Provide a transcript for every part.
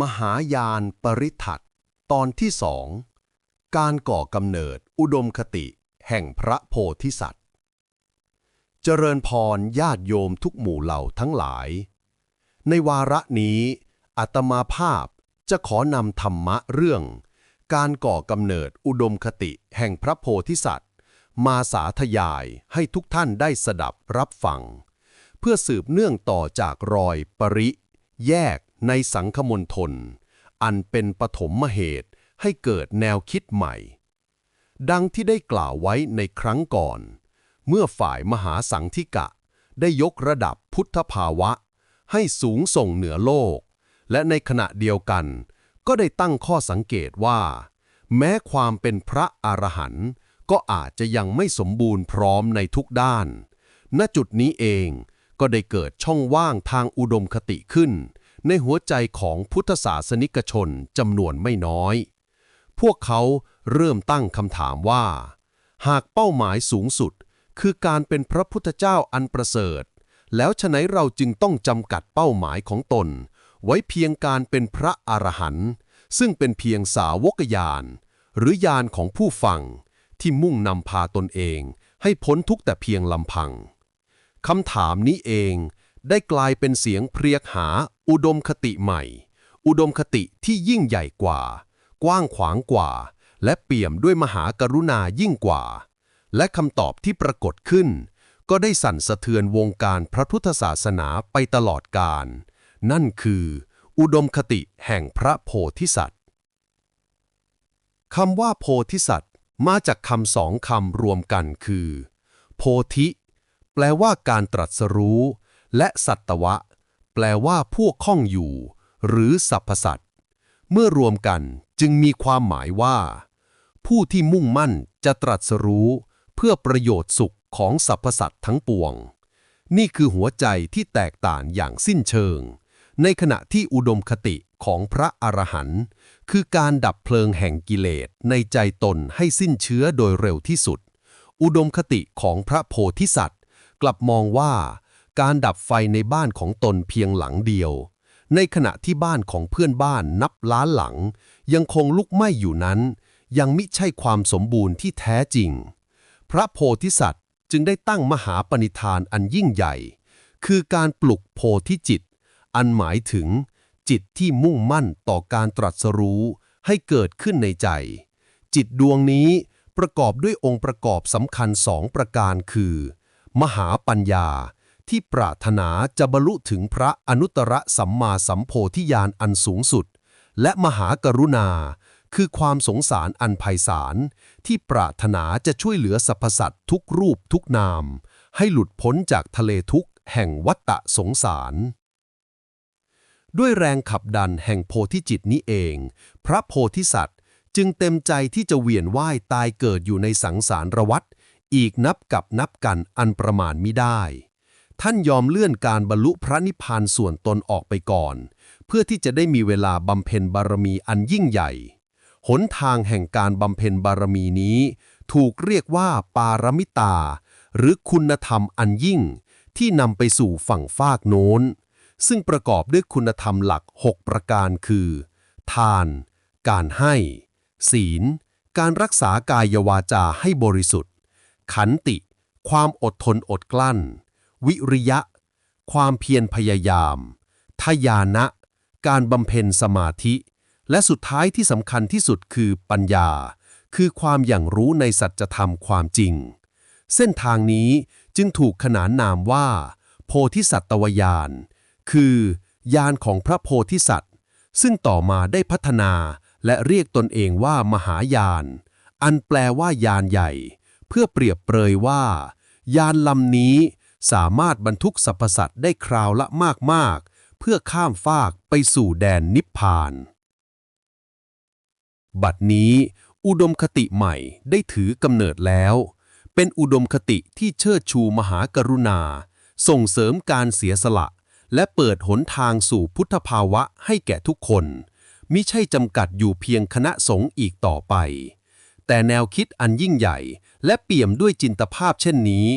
มหายานปริทัตตอนที่สองการก่อกำเนิดอุดมคติ แห่งพระโพธิสัตว์ เจริญพรญาติโยมทุกหมู่เหล่าทั้งหลาย ในวาระนี้อัตมาภาพจะขอนำธรรมะเรื่อง การก่อกำเนิดอุดมคติแห่งพระโพธิสัตว์ มาสาธยายให้ทุกท่านได้สดับรับฟัง เพื่อสืบเนื่องต่อจากรอยปริ แยก ในสังคมนทน อันเป็นปฐมเหตุให้เกิดแนวคิดใหม่ ดังที่ได้กล่าวไว้ในครั้งก่อน เมื่อฝ่ายมหาสังธิกะ ได้ยกระดับพุทธภาวะ ให้สูงส่งเหนือโลก และในขณะเดียวกัน ก็ได้ตั้งข้อสังเกตว่า แม้ความเป็นพระอรหันต์ก็อาจจะยังไม่สมบูรณ์พร้อมในทุกด้าน ณจุดนี้เองก็ได้เกิดช่องว่างทางอุดมคติขึ้น ในหัวใจของพุทธศาสนิกชนจำนวนไม่น้อย พวกเขาเริ่มตั้งคำถามว่า หากเป้าหมายสูงสุด คือการเป็นพระพุทธเจ้าอันประเสริฐ แล้วฉะไหนเราจึงต้องจำกัดเป้าหมายของตน ไว้เพียงการเป็นพระอรหันต์ซึ่งเป็นเพียงสาวกยาน หรือญาณของผู้ฟังที่มุ่งนำพาตนเองให้พ้นทุกแต่เพียงลำพังคำถามนี้เองได้กลายเป็นเสียงเพรียกหา อุดมคติใหม่ อุดมคติที่ยิ่งใหญ่กว่า กว้างขวางกว่า และเปี่ยมด้วยมหากรุณายิ่งกว่า และคำตอบที่ปรากฏขึ้น ก็ได้สั่นสะเทือนวงการพระพุทธศาสนาไปตลอดกาลนั่นคือ อุดมคติแห่งพระโพธิสัตว์คำว่าโพธิสัตว์มาจากคำสองคำรวมกันคือ โพธิ แปลว่าการตรัสรู้ และสัตวะ แปลว่าพวกข้องอยู่ หรือสรรพสัตว์เมื่อรวมกันจึงมีความหมายว่า ผู้ที่มุ่งมั่นจะตรัสรู้ เพื่อประโยชน์สุขของสรรพสัตว์ทั้งปวง นี่คือหัวใจที่แตกต่างอย่างสิ้นเชิง ในขณะที่อุดมคติของพระอรหันต์คือการดับเพลิงแห่งกิเลสในใจตนให้สิ้นเชื้อโดยเร็วที่สุด อุดมคติของพระโพธิสัตว์ กลับมองว่า การดับไฟในบ้านของตนเพียงหลังเดียว ในขณะที่บ้านของเพื่อนบ้านนับล้านหลัง ยังคงลุกไหม้อยู่นั้น ยังมิใช่ความสมบูรณ์ที่แท้จริง พระโพธิสัตว์จึงได้ตั้งมหาปณิธานอันยิ่งใหญ่ คือการปลุกโพธิจิต อันหมายถึง จิตที่มุ่งมั่นต่อการตรัสรู้ให้เกิดขึ้นในใจ จิตดวงนี้ประกอบด้วยองค์ประกอบสำคัญสองประการคือ มหาปัญญา ที่ปรารถนาจะบรรลุถึงพระอนุตตรสัมมาสัมโพธิญาณอันสูงสุด และมหากรุณา คือความสงสารอันไพศาลที่ปรารถนาจะช่วยเหลือสรรพสัตว์ทุกรูปทุกนาม ให้หลุดพ้นจากทะเลทุกข์แห่งวัฏฏะสงสารด้วยแรงขับดันแห่งโพธิจิตนี้เอง พระโพธิสัตว์จึงเต็มใจที่จะเวียนว่ายตายเกิดอยู่ในสังสารวัฏอีกนับกับนับกันอันประมาณมิได้ ท่านยอมเลื่อนการบรรลุพระนิพพานส่วนตนออกไปก่อน เพื่อที่จะได้มีเวลาบำเพ็ญบารมีอันยิ่งใหญ่ หนทางแห่งการบำเพ็ญบารมีนี้ ถูกเรียกว่าปารมิตา หรือคุณธรรมอันยิ่ง ที่นำไปสู่ฝั่งฟากโน้น ซึ่งประกอบด้วยคุณธรรมหลัก 6 ประการคือ ทาน การให้ ศีล การรักษากายวาจาให้บริสุทธิ์ ขันติ ความอดทนอดกลั้น วิริยะ ความเพียรพยายาม ทยานะ การบำเพ็ญสมาธิ และสุดท้ายที่สำคัญที่สุดคือปัญญา คือความอย่างรู้ในสัจธรรมความจริง เส้นทางนี้จึงถูกขนานนามว่า โพธิสัตวยาน คือญาณของพระโพธิสัตว์ ซึ่งต่อมาได้พัฒนาและเรียกตนเองว่ามหายาน อันแปลว่ายานใหญ่ เพื่อเปรียบเปรยว่า ยานลำนี้ สามารถบรรทุกสรรพสัตว์ได้คราวละมาก ๆ เพื่อข้ามฟากไปสู่แดนนิพพาน บัดนี้อุดมคติใหม่ได้ถือกำเนิดแล้ว เป็นอุดมคติที่เชิดชูมหากรุณา ส่งเสริมการเสียสละ และเปิดหนทางสู่พุทธภาวะให้แก่ทุกคนมิใช่จำกัดอยู่เพียงคณะสงฆ์อีกต่อไป แต่แนวคิดอันยิ่งใหญ่ และเปี่ยมด้วยจินตภาพเช่นนี้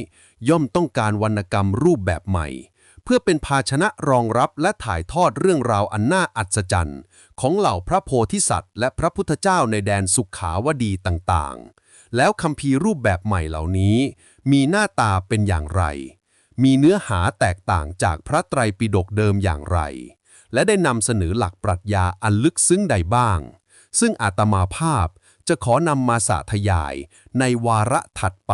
ย่อมต้องการวรรณกรรมรูปแบบใหม่ เพื่อเป็นภาชนะรองรับและถ่ายทอดเรื่องราวอันน่าอัศจรรย์ของเหล่าพระโพธิสัตว์ และพระพุทธเจ้าในแดนสุขาวดีต่างๆ แล้วคัมภีร์รูปแบบใหม่เหล่านี้ มีหน้าตาเป็นอย่างไร มีเนื้อหาแตกต่างจากพระไตรปิฎกเดิมอย่างไร และได้นำเสนอหลักปรัชญาอันลึกซึ้งใดบ้าง ซึ่งอาตมาภาพจะขอนำมาสาธยายในวาระถัดไป